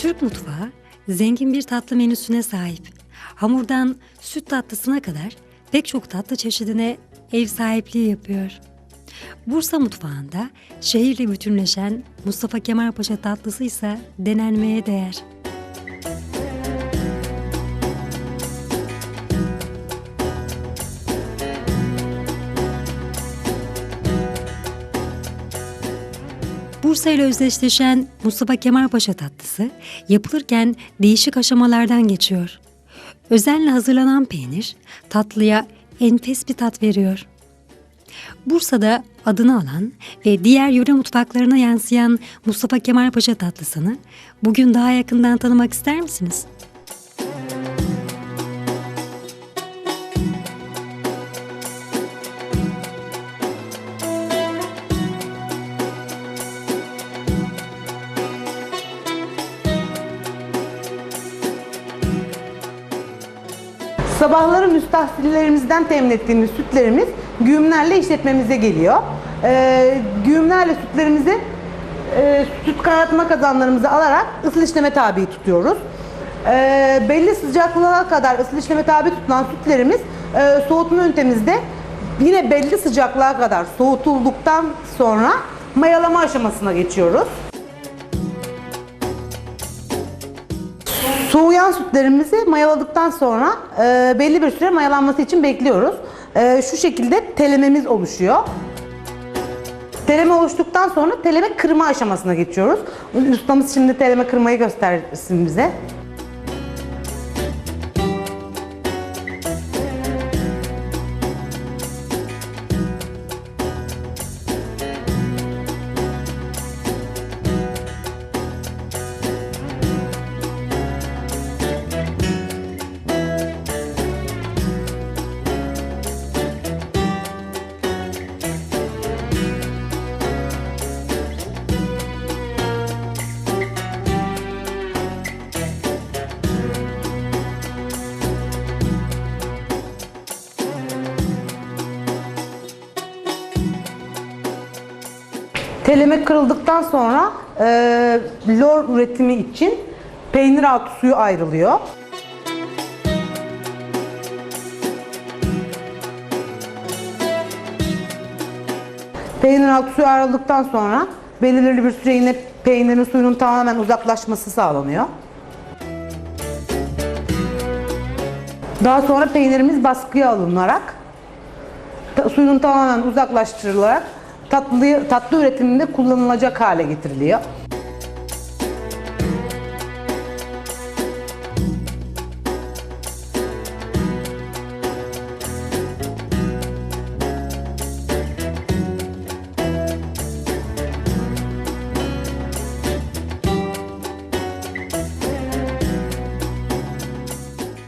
Türk mutfağı zengin bir tatlı menüsüne sahip. Hamurdan süt tatlısına kadar pek çok tatlı çeşidine ev sahipliği yapıyor. Bursa mutfağında şehirle bütünleşen Mustafa Kemal Paşa tatlısı ise denenmeye değer. Bursa ile özdeşleşen Mustafa Kemal Paşa tatlısı yapılırken değişik aşamalardan geçiyor. Özenle hazırlanan peynir tatlıya enfes bir tat veriyor. Bursa'da adını alan ve diğer yöre mutfaklarına yansıyan Mustafa Kemal Paşa tatlısını bugün daha yakından tanımak ister misiniz? Sabahları müstahsillerimizden temin ettiğimiz sütlerimiz güğümlerle işletmemize geliyor. Ee, güğümlerle sütlerimizi e, süt kaynatma kazanlarımızı alarak ısıl işleme tabi tutuyoruz. Ee, belli sıcaklığa kadar ısıl işleme tabi tutulan sütlerimiz e, soğutma üntemizde yine belli sıcaklığa kadar soğutulduktan sonra mayalama aşamasına geçiyoruz. Soğuyan sütlerimizi mayaladıktan sonra e, belli bir süre mayalanması için bekliyoruz. E, şu şekilde telememiz oluşuyor. Teleme oluştuktan sonra teleme kırma aşamasına geçiyoruz. Ustamız şimdi teleme kırmayı göstersin bize. Teleme kırıldıktan sonra e, lor üretimi için peynir altı suyu ayrılıyor. Peynir altı suyu ayrıldıktan sonra belirli bir süre yine peynirin suyunun tamamen uzaklaşması sağlanıyor. Daha sonra peynirimiz baskıya alınarak suyunun tamamen uzaklaştırılarak tatlı, tatlı üretiminde kullanılacak hale getiriliyor.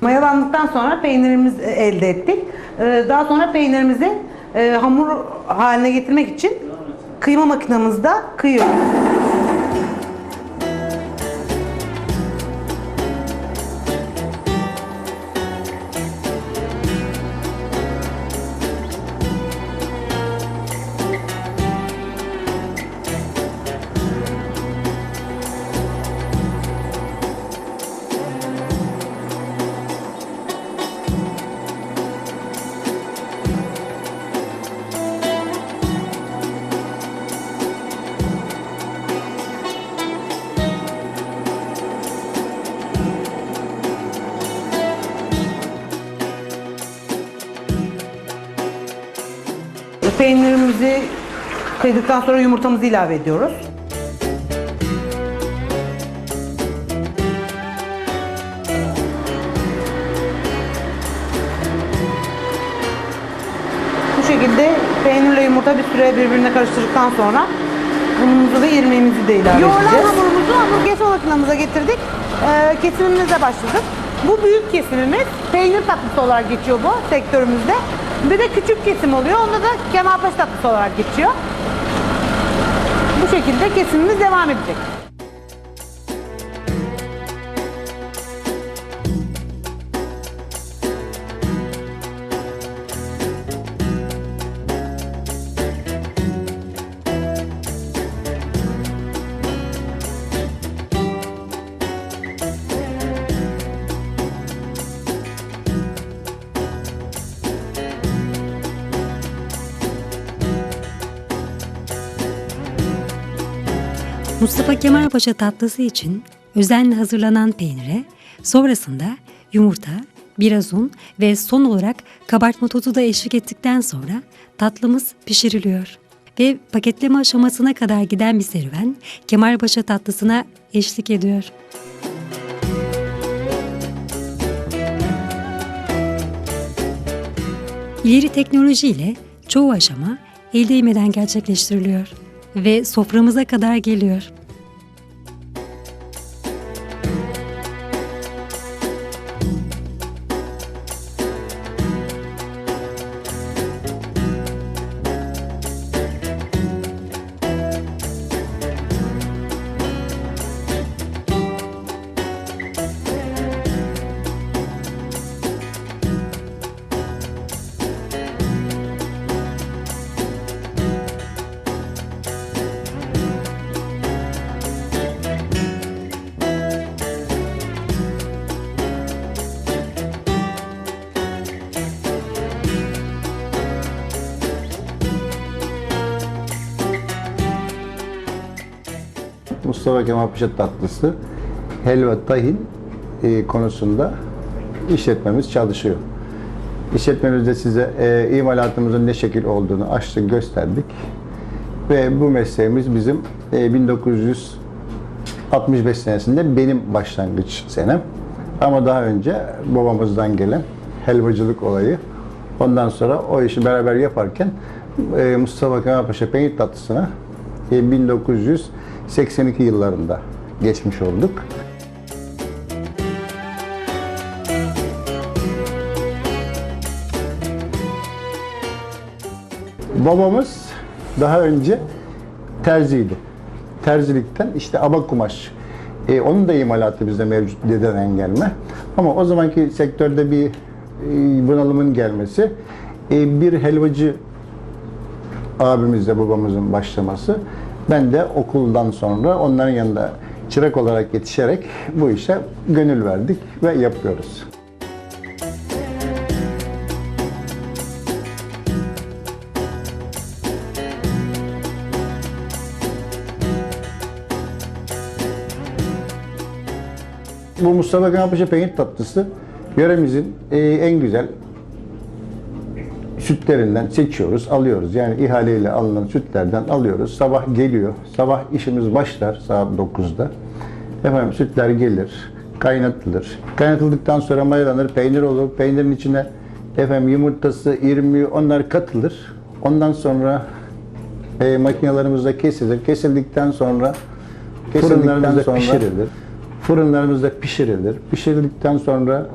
Mayalandıktan sonra peynirimizi elde ettik. Ee, Daha sonra peynirimizi e, hamur haline getirmek için kıyma makinamızda kıyıyoruz. Peynirimizi kıydıktan sonra yumurtamızı ilave ediyoruz. Bu şekilde peynirle yumurta bir süre birbirine karıştırdıktan sonra unumuzu ve irmiğimizi de ilave Yoğuran edeceğiz. hamurumuzu hamburger makinamıza getirdik. Ee, kesimimize başladık. Bu büyük kesimimiz peynir tatlısı olarak geçiyor bu sektörümüzde. Bir de küçük kesim oluyor. Onda da kemalpaşa tatlısı olarak geçiyor. Bu şekilde kesimimiz devam edecek. Mustafa Kemal Paşa tatlısı için özenle hazırlanan peynire sonrasında yumurta, biraz un ve son olarak kabartma tozu da eşlik ettikten sonra tatlımız pişiriliyor. Ve paketleme aşamasına kadar giden bir serüven Kemal Paşa tatlısına eşlik ediyor. İleri teknolojiyle çoğu aşama el değmeden gerçekleştiriliyor ve soframıza kadar geliyor. Mustafa Kemal Paşa tatlısı, helva tahin e, konusunda işletmemiz çalışıyor. İşletmemizde size e, imalatımızın ne şekil olduğunu açtık, gösterdik. Ve bu mesleğimiz bizim e, 1965 senesinde benim başlangıç senem. Ama daha önce babamızdan gelen helvacılık olayı. Ondan sonra o işi beraber yaparken e, Mustafa Kemal Paşa peynir tatlısına e, 1900 82 yıllarında geçmiş olduk. Babamız daha önce terziydi. Terzilikten işte abak kumaş. E, onun da imalatı bizde mevcut deden engelme. Ama o zamanki sektörde bir e, bunalımın gelmesi, e, bir helvacı abimizle babamızın başlaması, ben de okuldan sonra onların yanında çırak olarak yetişerek bu işe gönül verdik ve yapıyoruz. Bu Mustafa Kemal peynir tatlısı yöremizin e, en güzel sütlerinden seçiyoruz, alıyoruz. Yani ihaleyle alınan sütlerden alıyoruz. Sabah geliyor. Sabah işimiz başlar saat 9'da. Efendim sütler gelir, kaynatılır. Kaynatıldıktan sonra mayalanır, peynir olur. Peynirin içine efendim yumurtası, irmiği onlar katılır. Ondan sonra e, makinelerimizde kesilir. Kesildikten sonra fırınlarımızda pişirilir. Fırınlarımızda pişirilir. Pişirildikten sonra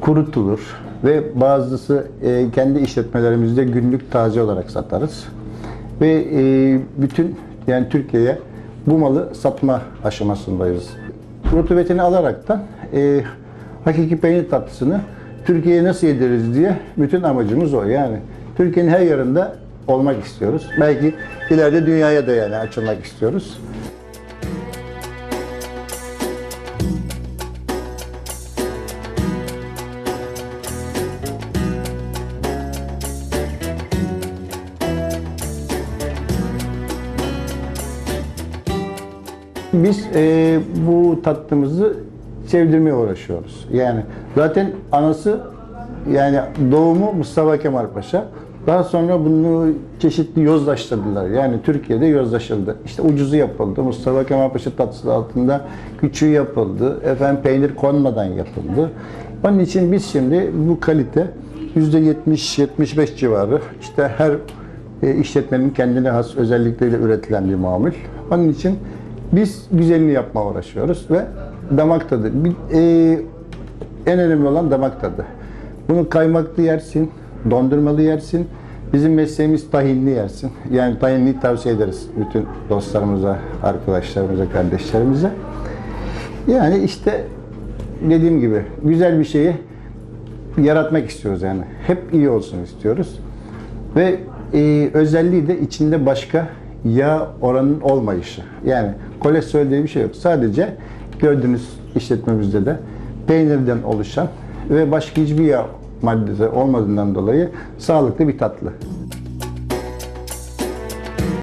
kurutulur ve bazısı e, kendi işletmelerimizde günlük taze olarak satarız. Ve e, bütün yani Türkiye'ye bu malı satma aşamasındayız. Rutubetini alaraktan e, hakiki peynir tatlısını Türkiye'ye nasıl yediririz diye bütün amacımız o. Yani Türkiye'nin her yerinde olmak istiyoruz. Belki ileride dünyaya da yani açılmak istiyoruz. Biz e, bu tatlımızı sevdirmeye uğraşıyoruz. Yani zaten anası yani doğumu Mustafa Kemal Paşa. Daha sonra bunu çeşitli yozlaştırdılar. Yani Türkiye'de yozlaşıldı. İşte ucuzu yapıldı. Mustafa Kemal Paşa tatlısı altında küçüğü yapıldı. Efendim peynir konmadan yapıldı. Onun için biz şimdi bu kalite %70-75 civarı işte her e, işletmenin kendine has özellikleriyle üretilen bir mamul. Onun için biz güzelini yapmaya uğraşıyoruz ve damak tadı. Bir, e, en önemli olan damak tadı. Bunu kaymaklı yersin, dondurmalı yersin. Bizim mesleğimiz tahinli yersin. Yani tahinli tavsiye ederiz bütün dostlarımıza, arkadaşlarımıza, kardeşlerimize. Yani işte dediğim gibi güzel bir şeyi yaratmak istiyoruz yani. Hep iyi olsun istiyoruz. Ve e, özelliği de içinde başka yağ oranının olmayışı. Yani kolesterol diye bir şey yok. Sadece gördüğünüz işletmemizde de peynirden oluşan ve başka hiçbir yağ maddesi olmadığından dolayı sağlıklı bir tatlı.